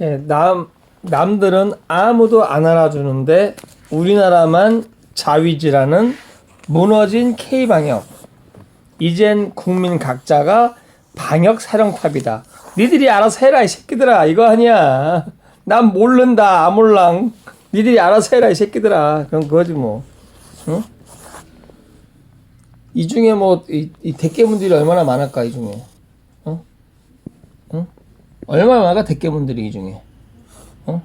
예, 남 남들은 아무도 안 알아주는데 우리나라만 자위지라는 무너진 K 방역. 이젠 국민 각자가 방역 사령탑이다. 니들이 알아서 해라 이 새끼들아 이거 아니야. 난 모른다 아몰랑. 니들이 알아서 해라 이 새끼들아. 그럼 그거지 뭐. 응? 이 중에 뭐이 이 대깨문들이 얼마나 많을까 이 중에. 얼마나 대깨문들이 이 중에. 어?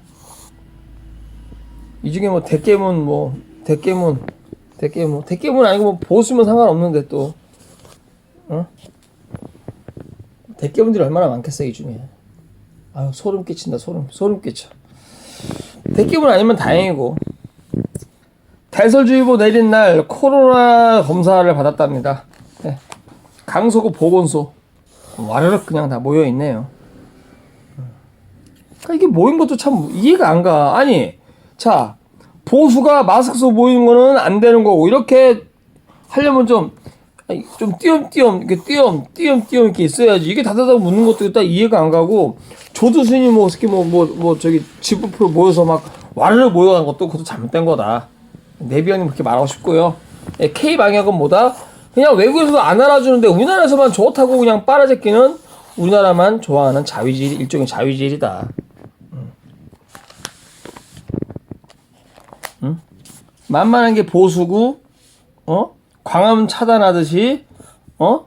이 중에 뭐 대깨문 뭐 대깨문 대깨문 대깨문 아니고 뭐 보수면 상관없는데 또 어? 대깨문들이 얼마나 많겠어 이 중에 아유 소름 끼친다 소름 소름 끼쳐 대깨문 아니면 다행이고 대설주의보 내린 날 코로나 검사를 받았답니다 네. 강서구 보건소 와르륵 그냥 다 모여 있네요 이게 모인 것도 참 이해가 안 가. 아니, 자, 보수가 마스크 쓰고 모이는 거는 안 되는 거고, 이렇게 하려면 좀, 아니, 좀 띄엄띄엄, 이렇게 띄엄, 띄엄띄엄 이렇게 있어야지. 이게 다다다 묻는 것도 일단 이해가 안 가고, 조두순이 뭐, 어떻게 뭐, 뭐, 뭐, 저기, 집부풀 모여서 막, 와르르 모여간 것도 그것도 잘못된 거다. 내비언님 그렇게 말하고 싶고요. 예, K 방역은 뭐다? 그냥 외국에서도 안 알아주는데 우리나라에서만 좋다고 그냥 빨아제끼는 우리나라만 좋아하는 자위질, 일종의 자위질이다. 만만한 게 보수고, 어? 광화문 차단하듯이, 어?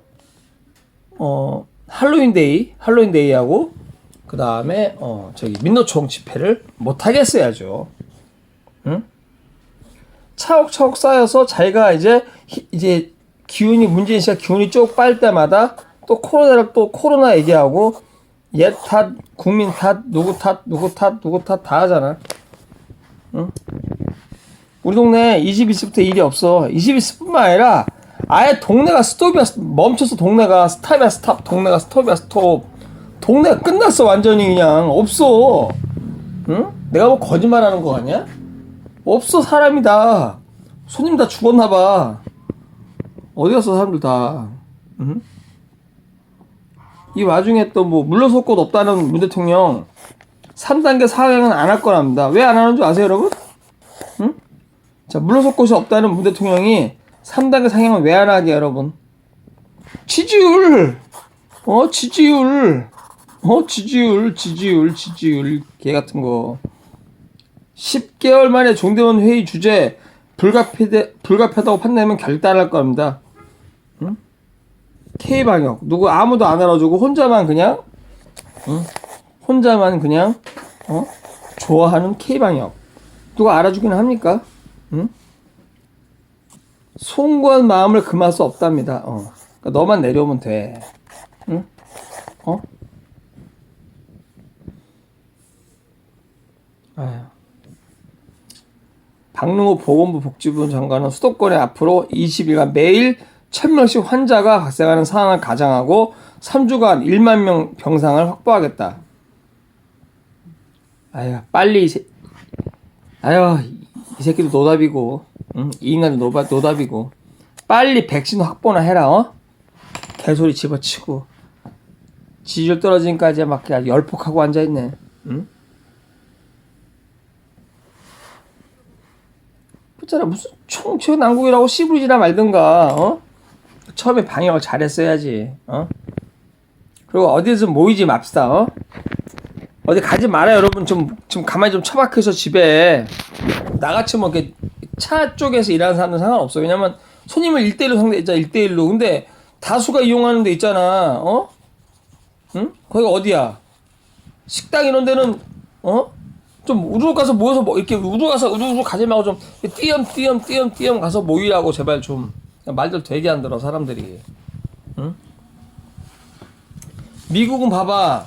어, 할로윈데이, 할로윈데이하고, 그 다음에, 어, 저기, 민노총 집회를 못 하겠어야죠. 응? 차곡차곡 쌓여서 자기가 이제, 히- 이제, 기운이, 문재인 씨가 기운이 쭉 빨 때마다 또 코로나를 또 코로나 얘기하고, 얘 탓, 국민 탓, 누구 탓, 누구 탓, 누구 탓 다 하잖아. 우리 동네 21세부터 일이 없어. 21세뿐만 아니라 아예 동네가 스톱이야. 멈춰서 동네가 스탑이야 스탑. 동네가 스톱이야 스톱. 동네가 끝났어 완전히 그냥 없어. 응? 내가 뭐 거짓말 하는 거 아니야? 없어 사람이 다. 손님 다 죽었나 봐. 어디 갔어 사람들 다. 응? 이 와중에 또 뭐 물러설 곳 없다는 문 대통령 3단계 사행은 안 할 거랍니다. 왜 안 하는 줄 아세요 여러분? 자, 물러설 곳이 없다는 문 대통령이 3단계 상향을 왜 안 하게, 여러분? 지지율! 어, 지지율! 어, 지지율, 지지율, 지지율, 개 같은 거. 10개월 만에 종대원 회의 주제, 불가피대, 불가피하다고 판단하면 결단할 겁니다. 응? K방역. 누구 아무도 안 알아주고 혼자만 그냥, 응? 혼자만 그냥, 어? 좋아하는 K방역. 누가 알아주긴 합니까? 응? 송구한 마음을 금할 수 없답니다. 어. 그러니까 너만 내려오면 돼. 응? 어? 아휴. 박능호 보건부 복지부 장관은 수도권에 앞으로 20일간 매일 1000명씩 환자가 발생하는 상황을 가정하고 3주간 1만 명 병상을 확보하겠다. 아유, 빨리. 아유, 이 새끼도 노답이고, 응? 이 인간도 노바, 노답이고, 빨리 백신 확보나 해라, 어? 개소리 집어치고, 지지율 떨어지니까지 막 그냥 열폭하고 앉아있네, 응? 그잖아 무슨 총체 난국이라고 씨부리지나 말든가, 어? 처음에 방역을 잘했어야지, 어? 그리고 어디서 모이지 맙시다, 어? 어디 가지 마라 여러분 좀 좀 가만히 좀 처박혀서 집에 나같이 뭐 이렇게 차 쪽에서 일하는 사람들 상관없어 왜냐면 손님을 1대1로 상대했자 1대1로 근데 다수가 이용하는 데 있잖아 어? 응? 거기가 어디야 식당 이런 데는 어? 좀 우르르 가서 모여서 뭐 이렇게 우르르 가서 우르르 가지 말고 좀 띄엄띄엄 띄엄띄엄 가서 모이라고 제발 좀 말들 되게 안 들어 사람들이 응? 미국은 봐봐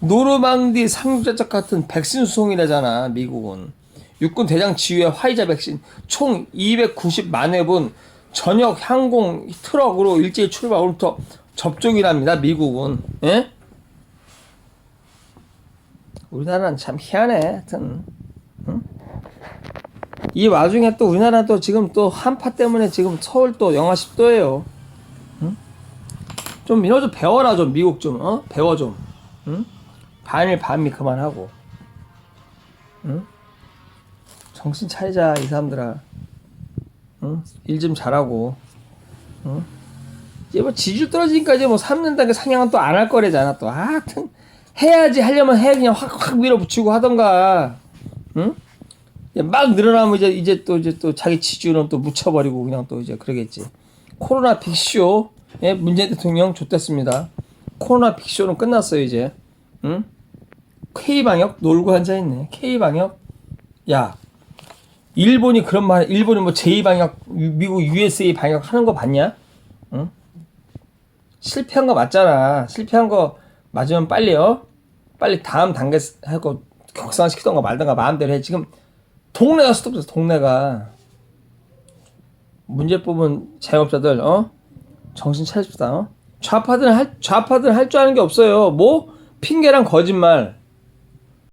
노르망디 상륙작전 같은 백신 수송이라잖아 미국은 육군 대장 지휘의 화이자 백신 총 290만 회분 전역 항공 트럭으로 일제히 출발 오늘부터 접종이랍니다 미국은 예? 우리나라는 참 희한해 하여튼 응? 이 와중에 또 우리나라 또 지금 또 한파 때문에 지금 서울 또 영하 10도예요 좀 이거 좀 배워라 좀 미국 좀 어? 배워 좀 응? 반일 반미 그만하고 응? 정신 차리자 이 사람들아. 응? 일 좀 잘하고. 응? 이제 뭐 지지율 떨어지니까 이제 뭐 3년 단계 상향은 또 안 할 거래잖아 또. 아, 하여튼 해야지 하려면 해 그냥 확확 밀어붙이고 하던가. 응? 막 늘어나면 이제 이제 또 이제 또 자기 지지율은 또 묻혀버리고 그냥 또 이제 그러겠지. 코로나 빅쇼 예 문재인 대통령 좋댔습니다. 코로나 빅쇼는 끝났어요 이제. 응? K 방역 놀고 앉아 있네. K 방역 야 일본이 그런 말 일본이 뭐 J 방역 유- 미국 USA 방역 하는 거 봤냐? 응? 실패한 거 맞잖아. 실패한 거 맞으면 빨리요. 빨리 다음 단계 하고 격상시키던 거 말던가 마음대로 해. 지금 동네가 스톱됐어. 동네가 문제 뽑은 자영업자들 어 정신 차립시다. 어? 좌파들은 할 좌파들은 할 줄 아는 게 없어요. 뭐 핑계랑 거짓말.